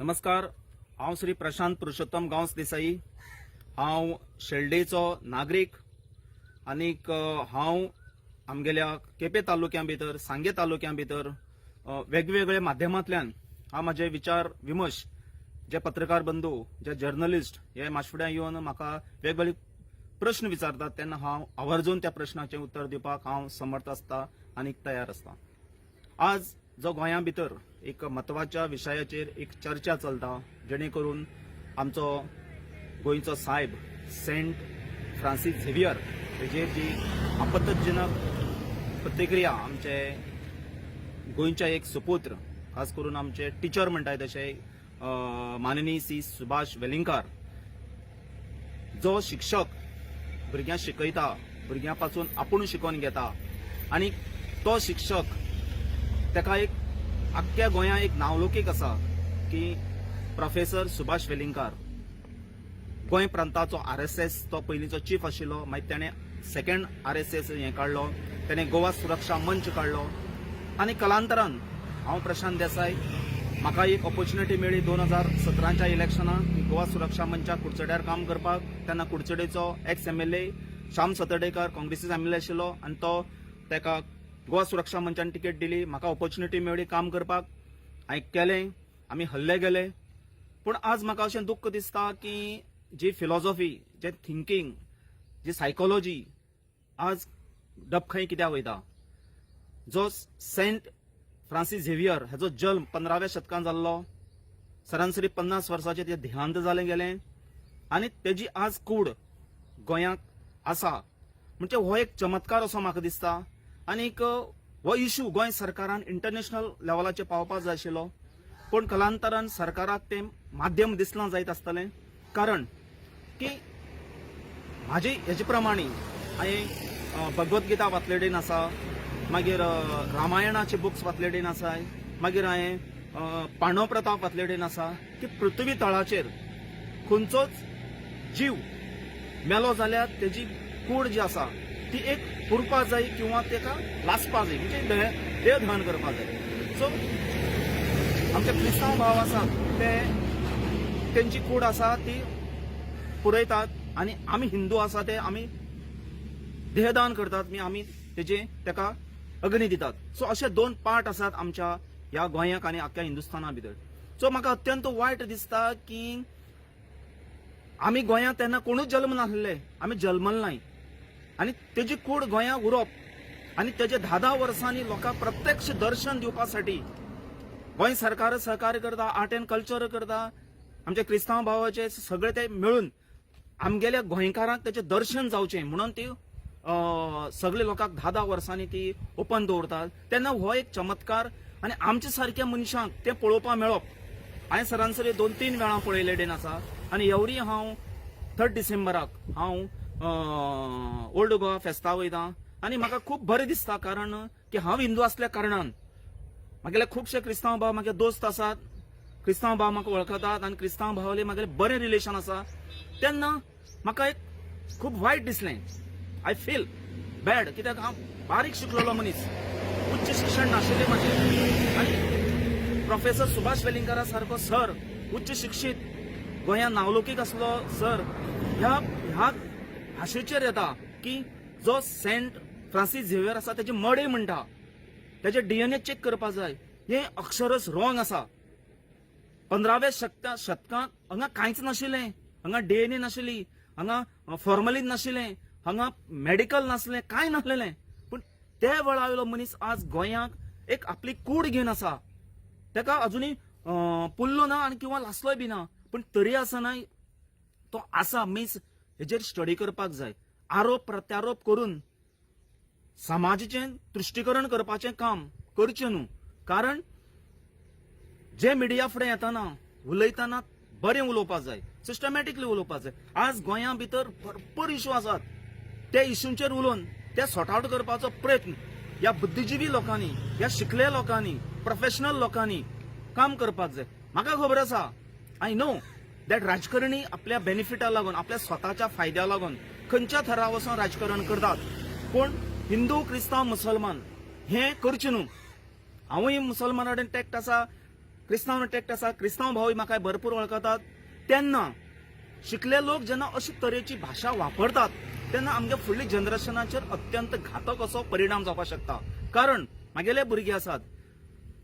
नमस्कार. हांव श्री प्रशांत पुरुषोत्तम गांवस देसाई. हांव शेल्डेचो नागरीक आनीक हांव आमगेल्या केपें तालुक्या भितर सांगे तालुक्या भितर वेगवेगळ्या माध्यमांतल्यान हांव म्हाजे विचार विमर्श जे पत्रकार बंधू जे जर्नलिस्ट हे माशफुड्यां येवन म्हाका वेगवेगळे प्रश्न विचारतात तेन्ना हांव आवर्जून त्या प्रश्नाचें उत्तर दिवपाक हांव समर्थ आसता आनीक तयार आसता. आज जो गोंया भितर एक म्हत्वाच्या विशयाचेर एक चर्चा चलता जेणे करून आमचो गोंयचो साहेब सेंट फ्रांसीस झेवियर हेजेर जी आपत्तजनक प्रतिक्रिया आमचे गोंयचे एक सुपुत्र खास करून आमचे टिचर म्हणटात तशे माननीय सी सुभाष वेलिंगकार जो शिक्षक भुरग्यांक शिकयता भुरग्यां पासून आपूण शिकोवन घेता आनी तो शिक्षक ताका एक आख्ख्या गोंया एक नावलौकीक आसा की professor Subhash Velingkar. Goa प्रांताचो R S S तो पयलींचो चीफ आशिल्लो मागीर ताणें सेकंड आर एस एस हें काडलो ताणें गोवा सुरक्षा मंच काडलो आनी कलांतरान हांव प्रशांत देसाय म्हाका एक ऑपॉर्च्युनिटी मेळ्ळी दोन हजार सतराच्या इलेक्शनाक गोवा सुरक्षा मंचा कुडचड्यार काम करपाक. तेन्ना कुडचडेचो ex M L A Shyam Satdekar काँग्रेसीस M L A आशिल्लो आनी तो ताका गोवा सुरक्षा मंचान तिकेट दिली. म्हाका ऑपॉर्च्युनिटी मेळ्ळी काम करपाक. हांवें केलें आमी हल्ले गेले पूण आज म्हाका अशें दुख्ख दिसता की जी फिलॉसॉफी जे थिंकींग जी सायकोलॉजी आज डबखंय कित्याक वयता? जो सेंट फ्रांसीस झेवियर हाजो जल्म पंदराव्या शतकांत जाल्लो. सरासरी पन्नास वर्सांचें तें देहांत जालें गेलें. आनी तेजी आज कूड गोंयांत आसा. म्हणजे हो एक चमत्कार असो म्हाका दिसता. आनीक हो इशू गोंय सरकारान इंटरनॅशनल लेवलाचेर पावपाक जाय आशिल्लो. पूण कलांतरान सरकाराक तें माध्यम दिसलां जायत आसतलें. कारण की म्हाजे हेजे प्रमाणे हांवें अ, वाचले वाचलेलीन आसा मागीर रामायणाचे बुक्स वाचलेलीन आसा मागीर हांवें पांडव प्रताप वाचलेलीन आसा की पृथ्वी तळाचेर खंयचोच जीव मेलो जाल्यार तेजी कूड जी आसा ती एक पुरपा जाय किंवा तेका लासपा जाय म्हणजे देह देह करपा जाय सो आमचे क्रिस्तांव भाव आसात ते तेंची कूड आसा ती पुरयतात आनी आमी हिंदू आसा ते आमी देहदान करतात मी आमी तेजे तेका अग्नी दितात. सो अशे दोन पार्ट आसात आमच्या ह्या गोंयाक आनी आख्ख्या हिंदुस्थाना भितर सो म्हाका अत्यंत वायट दिसता की आमी गोंयांत तेन्ना कोणूच जल्म नासले आमी जल्मल नाही. आनी तेजी कूड गोंयांत उरप आनी तेजे धा धा वर्सांनी लोकांक प्रत्यक्ष दर्शन दिवपा साठी गोंय सरकार सहकार्य करता आर्ट अँड कल्चर करता आमच्या क्रिस्तांव भावाचे सगळे ते मेळून आमगेल्या गोंयकारांक तेजें दर्शन जावचें म्हणून ती सगळे लोकांक धा धा वर्सांनी ती ओपन दवरतात. तेन्ना हो एक चमत्कार आनी आमच्या सारक्या मनशांक तें पळोवपाक मेळप. हांवें सरासरी दोन तीन वेळा पळयले डेन आसा. आनी एवरी हांव थर्ड डिसेंबराक हांव ओल्ड गोवा फेस्ता वयता आनी म्हाका खूब बरें दिसता कारण की हांव हिंदू आसल्या कारणान म्हागेले खुबशे क्रिस्तांव भाव म्हागे दोस्त आसात. क्रिस्तांव भाव म्हाका वळखतात आनी क्रिस्तांव भावले म्हागेले बरें रिलेशन आसा. तेन्ना म्हाका एक खूब वायट दिसलें. आय फील बॅड कित्याक हांव बारीक शिकलेलो मनीस. उच्च शिक्षण नाशिल्लें म्हाजें आनी प्रोफेसर सुभाष वेलिंगकारा सारको सर उच्च शिक्षीत गोंयांत नावलौकीक आसलो सर ह्या ह्या भाशेचेर येता की जो सेंट फ्रांसीस झेवियर आसा तेजे मडे म्हणटा त्याचे डीएनए चेक करपा जाय हे अक्षरच रॉंग आसा पंदराव्या शतका शतकांत हांगा कांयच नाशिल्लें हांगा डीएनए नाशिल्ली हांगा फॉर्मलीन नाशिल्लें हांगा मेडिकल नासलें कांय नासलेलें पूण त्या वेळावेलो मनीस आज गोंयांक एक आपली कूड घेवन आसा ताका अजुनूय पुल्लो ना आनी किंवा लासलोय बी ना पूण तरी आसनाय तो आसा मीन्स हेजेर स्टडी करपाक जाय. आरोप प्रत्यारोप करून समाजाचें तुष्टीकरण करपाचें काम करचें न्हू. कारण जे मिडिया फुडें येताना उलयतना बरें उलोवपाक जाय सिस्टमॅटिकली उलोवपाक जाय. आज गोंया भितर भरपूर इश्यू आसात. त्या इश्यूंचेर उलोवन ते सॉर्ट आवट करपाचो प्रयत्न. ह्या बुद्धिजिवी लोकांनी ह्या शिकले लोकांनी प्रोफेशनल लोकांनी काम करपाक जाय. म्हाका खबर आसा आय नो दॅट राजकारणी आपल्या बेनिफिटा लागून आपल्या स्वताच्या फायद्या लागून खंयच्या थरा वचून राजकारण करतात. पूण हिंदू क्रिस्तांव मुसलमान. हे करचे न्हू हांवूय मुसलमाना कडेन टॅक्ट आसा क्रिस्तांव टॅक्ट आसा क्रिस्तांव भावूय म्हाका भरपूर वळखतात तेन्ना शिकले लोक जेन्ना अशे तरेची भाशा वापरतात तेन्ना आमच्या फुडल्या जनरेशनाचेर अत्यंत घातक असो परिणाम जावपाक शकता. कारण म्हागेले भुरगे आसात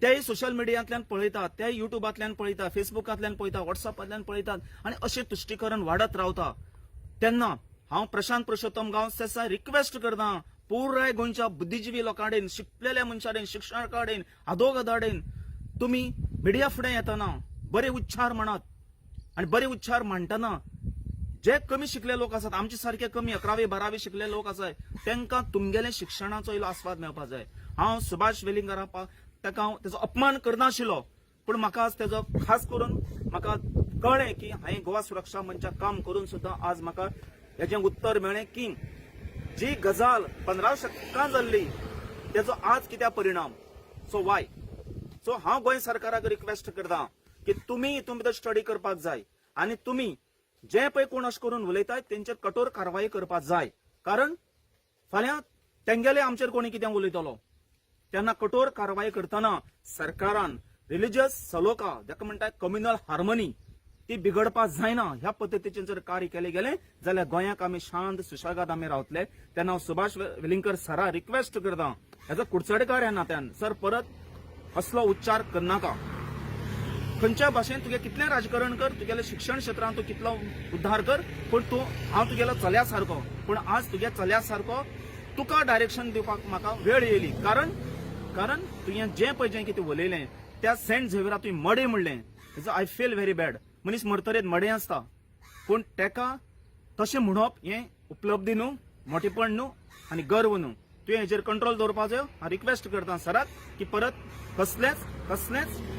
तेय सोशल मिडियांतल्यान पळयतात ते युट्यूबांतल्यान पळयतात फेसबुकांतल्यान पळयतात व्हॉट्सअपांतल्यान पळयतात आनी अशें तुश्टीकरण वाडत रावता. तेन्ना हांव प्रशांत पुरुषोत्तम गांवसेसा रिक्वेस्ट करता पुराय गोंयच्या बुद्धिजिवी लोकांडेन शिकलेल्या मनशाडेन शिक्षणकाडेन आदोगादाडेन तुमी मिडिया फुडें येतना बरे उच्चार म्हणत आनी बरे उच्चार मांडटना जे कमी शिकले लोक आसात आमचे सारखे कमी अकरावी बारावी शिकले लोक आसात तांकां तुमगेले शिक्षणाचो इल्लो आस्वाद मेळपाक जाय. हांव सुभाष वेलिंगरा ताका हांव तेजो अपमान करनाशिल्लो पूण म्हाका आज तेजो खास करून म्हाका कळ्ळें की हांवें गोवा सुरक्षा मंचाक काम करून सुद्दां आज म्हाका हेजें उत्तर मेळ्ळें की जी गजाल पंदरा शतकां जाल्ली तेजो आज कित्या परिणाम? सो वाय सो हांव गोंय सरकाराक रिक्वेस्ट करतां की तुमी हितून भितर स्टडी करपाक जाय आनी तुमी जे पळय कोण अशें करून उलयतात तेंचेर कठोर कारवाई करपाक जाय. कारण फाल्यां तेंगेले आमचेर कोणी कितें उलयतलो? तेन्ना कठोर कारवाई करतना सरकारान रिलिजियस सलोका जाका म्हणटा कम्युनल हार्मनी ती बिगडपाक जायना. ह्या पद्धतीचे जर कार्य केलें गेलें जाल्यार गोंयाक आमी शांत सुशेगाद आमी रावतले. तेन्ना हांव सुभाष वेलिंगकर सरा रिक्वेस्ट करता. हेजो कुडचडेकार ह्या नात्यान. सर परत असलो उच्चार करनाका खंयच्या भाशेन तुगे कितलें राजकारण कर तुगेले शिक्षण क्षेत्रांत तूं कितलो उद्धार कर पूण तूं हांव तुगेलो चल्या सारको पूण आज तुगे चल्या सारको तुका डायरेक्शन दिवपाक म्हाका वेळ येयली. कारण कारण तुवें जें पळय जें कितें उलयलें त्या सेंट झेवियरा तुवें मडे म्हणलें हेजो आय फील व्हेरी बॅड मनीस मरतरेत मडें आसता पूण तेका तशें म्हणप हें उपलब्धी न्हू मोठेपण न्हू आनी गर्व न्हू तुवें हेजेर कंट्रोल दवरपाक जाय हांव रिक्वेस्ट करता सराक की परत कसलेंच कसलेंच